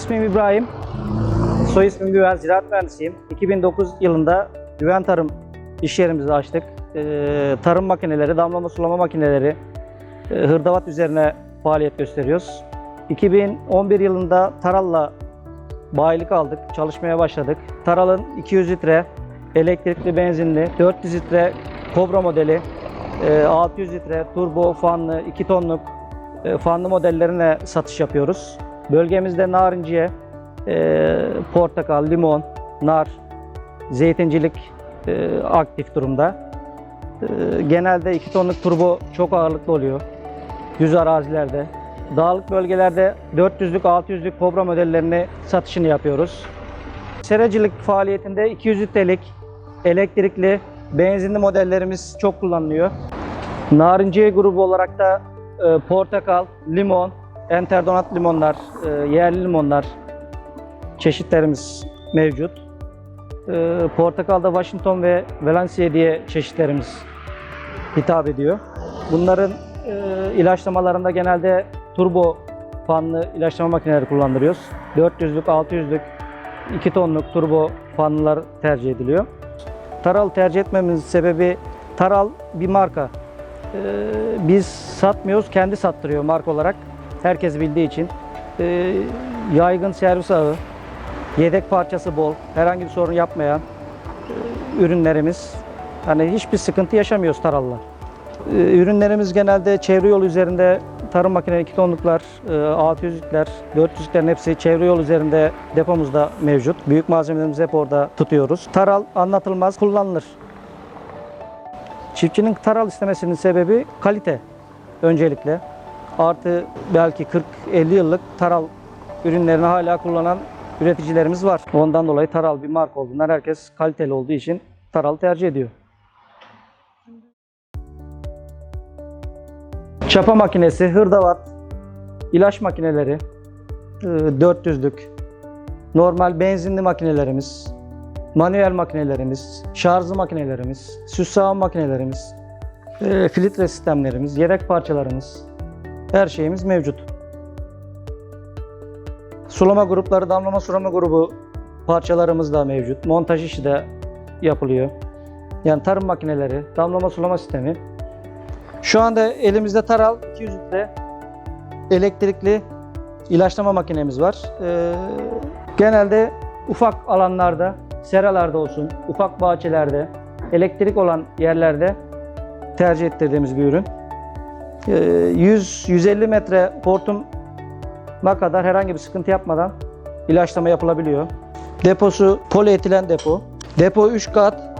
İsmim İbrahim. Soy ismim Güven, ziraat mühendisiyim. 2009 yılında Güven Tarım iş yerimizi açtık. Ee, tarım makineleri, damlama sulama makineleri, e, hırdavat üzerine faaliyet gösteriyoruz. 2011 yılında Taral'la bayilik aldık, çalışmaya başladık. Taral'ın 200 litre elektrikli benzinli, 400 litre Kobra modeli, e, 600 litre turbo fanlı, 2 tonluk e, fanlı modellerine satış yapıyoruz. Bölgemizde narinciye, e, portakal, limon, nar, zeytincilik e, aktif durumda. E, genelde 2 tonluk turbo çok ağırlıklı oluyor. Düz arazilerde. Dağlık bölgelerde 400'lük, 600'lük kobra modellerini satışını yapıyoruz. Seracılık faaliyetinde 200 litrelik elektrikli, benzinli modellerimiz çok kullanılıyor. Narinciye grubu olarak da e, portakal, limon, enterdonat limonlar, e, yerli limonlar çeşitlerimiz mevcut. E, portakalda Washington ve Valencia diye çeşitlerimiz hitap ediyor. Bunların e, ilaçlamalarında genelde turbo fanlı ilaçlama makineleri kullandırıyoruz. 400'lük, 600'lük, 2 tonluk turbo fanlılar tercih ediliyor. Taral tercih etmemizin sebebi Taral bir marka. Ee, biz satmıyoruz, kendi sattırıyor marka olarak. Herkes bildiği için. Ee, yaygın servis ağı, yedek parçası bol, herhangi bir sorun yapmayan e, ürünlerimiz. Hani hiçbir sıkıntı yaşamıyoruz Taral'la. Ee, ürünlerimiz genelde çevre yol üzerinde tarım makineleri 2 tonluklar, e, 600'lükler, 400'lüklerin hepsi çevre yol üzerinde depomuzda mevcut. Büyük malzemelerimizi hep orada tutuyoruz. Taral anlatılmaz, kullanılır. Çiftçinin taral istemesinin sebebi kalite öncelikle. Artı belki 40-50 yıllık taral ürünlerini hala kullanan üreticilerimiz var. Ondan dolayı taral bir marka olduğundan herkes kaliteli olduğu için taral tercih ediyor. Çapa makinesi, hırdavat, ilaç makineleri, e, 400'lük, normal benzinli makinelerimiz, manuel makinelerimiz, şarjlı makinelerimiz, süs sağım makinelerimiz, e, filtre sistemlerimiz, yedek parçalarımız, her şeyimiz mevcut. Sulama grupları, damlama sulama grubu parçalarımız da mevcut. Montaj işi de yapılıyor. Yani tarım makineleri, damlama sulama sistemi. Şu anda elimizde Taral 200 litre elektrikli ilaçlama makinemiz var. Ee, genelde ufak alanlarda, seralarda olsun, ufak bahçelerde, elektrik olan yerlerde tercih ettirdiğimiz bir ürün. Ee, 100-150 metre hortuma kadar herhangi bir sıkıntı yapmadan ilaçlama yapılabiliyor. Deposu polietilen depo. Depo 3 kat.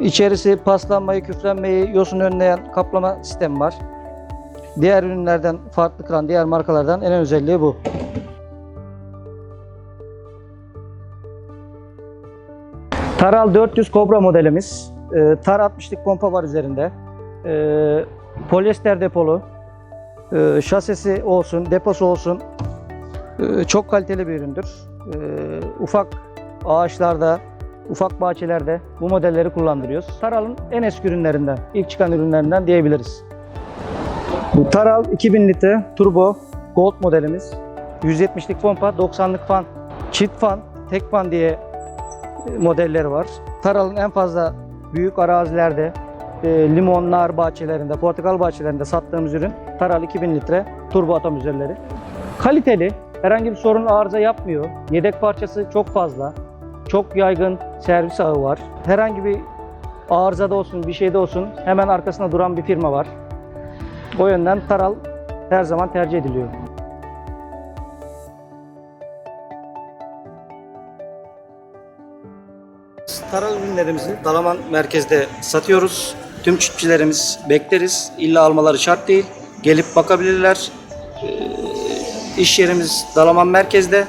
İçerisi paslanmayı, küflenmeyi, yosun önleyen kaplama sistemi var. Diğer ürünlerden farklı kılan diğer markalardan en özelliği bu. Taral 400 Cobra modelimiz. Ee, tar 60'lık pompa var üzerinde. Polyester depolu. Ee, şasisi olsun, deposu olsun. Ee, çok kaliteli bir üründür. Ee, ufak ağaçlarda, ufak bahçelerde bu modelleri kullandırıyoruz. Taral'ın en eski ürünlerinden, ilk çıkan ürünlerinden diyebiliriz. Taral 2000 litre turbo gold modelimiz. 170'lik pompa, 90'lık fan, çift fan, tek fan diye modelleri var. Taral'ın en fazla büyük arazilerde, e, limon, nar bahçelerinde, portakal bahçelerinde sattığımız ürün Taral 2000 litre turbo atomizörleri. Kaliteli, herhangi bir sorun arıza yapmıyor. Yedek parçası çok fazla. Çok yaygın servis ağı var. Herhangi bir arızada olsun, bir şeyde olsun hemen arkasında duran bir firma var. O yönden Taral her zaman tercih ediliyor. Taral ürünlerimizi Dalaman merkezde satıyoruz. Tüm çiftçilerimiz bekleriz. İlla almaları şart değil. Gelip bakabilirler. Ee, İş yerimiz Dalaman merkezde.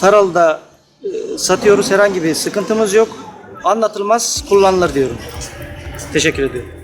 Taral'da e, satıyoruz. Herhangi bir sıkıntımız yok. Anlatılmaz kullanılır diyorum. Teşekkür ediyorum.